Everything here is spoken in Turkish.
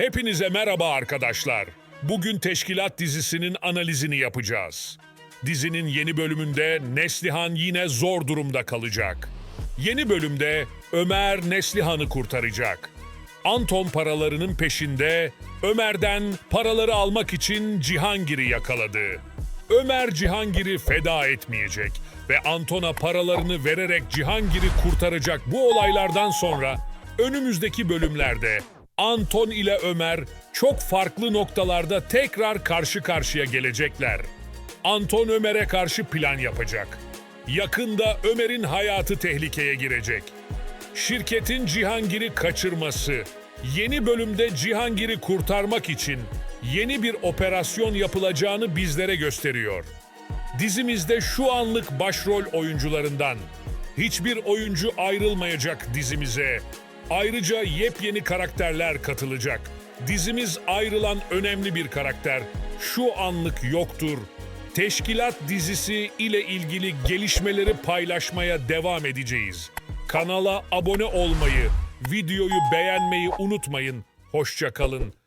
Hepinize merhaba arkadaşlar. Bugün Teşkilat dizisinin analizini yapacağız. Dizinin yeni bölümünde Neslihan yine zor durumda kalacak. Yeni bölümde Ömer Neslihan'ı kurtaracak. Anton paralarının peşinde Ömer'den paraları almak için Cihangir'i yakaladı. Ömer Cihangir'i feda etmeyecek ve Anton'a paralarını vererek Cihangir'i kurtaracak bu olaylardan sonra önümüzdeki bölümlerde Anton ile Ömer çok farklı noktalarda tekrar karşı karşıya gelecekler. Anton Ömer'e karşı plan yapacak. Yakında Ömer'in hayatı tehlikeye girecek. Şirketin Cihangir'i kaçırması, yeni bölümde Cihangir'i kurtarmak için yeni bir operasyon yapılacağını bizlere gösteriyor. Dizimizde şu anlık başrol oyuncularından hiçbir oyuncu ayrılmayacak dizimize. Ayrıca yepyeni karakterler katılacak. Dizimiz ayrılan önemli bir karakter şu anlık yoktur. Teşkilat dizisi ile ilgili gelişmeleri paylaşmaya devam edeceğiz. Kanala abone olmayı, videoyu beğenmeyi unutmayın. Hoşça kalın.